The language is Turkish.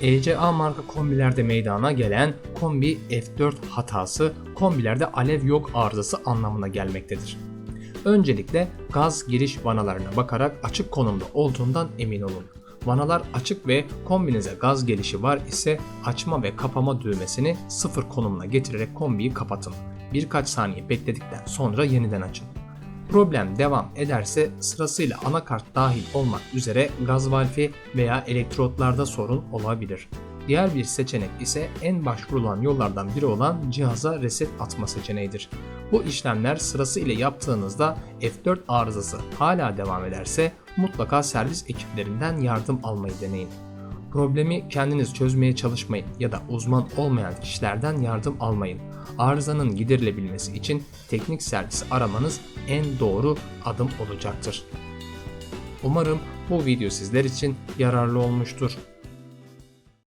ECA marka kombilerde meydana gelen kombi F4 hatası kombilerde alev yok arızası anlamına gelmektedir. Öncelikle gaz giriş vanalarına bakarak açık konumda olduğundan emin olun. Vanalar açık ve kombinize gaz gelişi var ise açma ve kapama düğmesini sıfır konumuna getirerek kombiyi kapatın. Birkaç saniye bekledikten sonra yeniden açın. Problem devam ederse sırasıyla anakart dahil olmak üzere gaz valfi veya elektrotlarda sorun olabilir. Diğer bir seçenek ise en başvurulan yollardan biri olan cihaza reset atma seçeneğidir. Bu işlemler sırasıyla yaptığınızda F4 arızası hala devam ederse mutlaka servis ekiplerinden yardım almayı deneyin. Problemi kendiniz çözmeye çalışmayın ya da uzman olmayan kişilerden yardım almayın. Arızanın giderilebilmesi için teknik servisi aramanız en doğru adım olacaktır. Umarım bu video sizler için yararlı olmuştur.